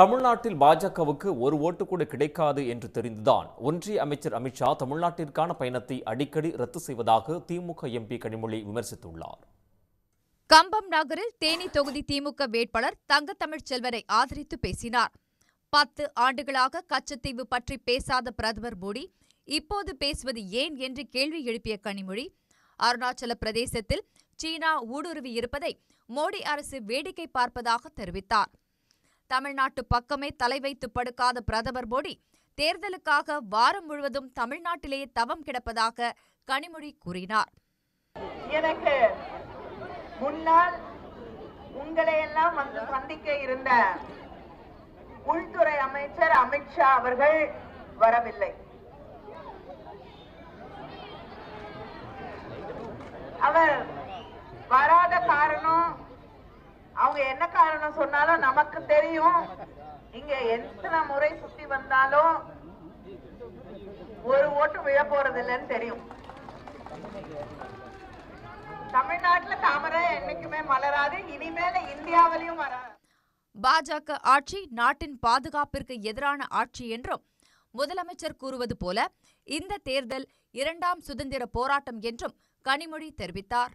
தமிழ்நாட்டில் பாஜகவுக்கு ஒரு ஓட்டு கூட கிடைக்காது என்று தெரிந்துதான் ஒன்றிய அமைச்சர் அமித்ஷா தமிழ்நாட்டிற்கான பயணத்தை அடிக்கடி ரத்து செய்வதாக திமுக எம்பி கனிமொழி விமர்சித்துள்ளார். கம்பம் நகரில் தேனி தொகுதி திமுக வேட்பாளர் தங்கத்தமிழ் செல்வரை ஆதரித்து பேசினார். பத்து ஆண்டுகளாக கச்சத்தீவு பற்றி பேசாத பிரதமர் மோடி இப்போது பேசுவது ஏன் என்று கேள்வி எழுப்பிய கனிமொழி அருணாச்சல பிரதேசத்தில் சீனா ஊடுருவி இருப்பதை மோடி அரசு வேடிக்கை பார்ப்பதாக தெரிவித்தார். தமிழ்நாட்டு பக்கமே தலை வைத்து படுக்காத பிரதமர் மோடி தேர்தலுக்காக வாரம் முழுவதும் தமிழ்நாட்டிலேயே தவம் கிடப்பதாக கனிமொழி கூறினார். எனக்கு முன்னால் உங்களை எல்லாம் வந்து சந்திக்க இருந்த உள்துறை அமைச்சர் அமித்ஷா அவர்கள் வரவில்லை. அவர் வராத காரணம் அவங்க என்ன காரணம் சொன்னாலும் நமக்கு தெரியும். இங்க எத்தனை முறை சுத்தி வந்தாலும் ஒரு ஓட்டு விழ போறது இல்லைன்னு தெரியும். தமிழ்நாட்டுல தாமரை என்னைக்குமே மலராது இனிமேல இந்தியாவிலையும் வராது. பாஜக ஆட்சி நாட்டின் பாதுகாப்பிற்கு எதிரான ஆட்சி என்றும் முதலமைச்சர் கூறுவது போல இந்த தேர்தல் இரண்டாம் சுதந்திர போராட்டம் என்றும் கனிமொழி தெரிவித்தார்.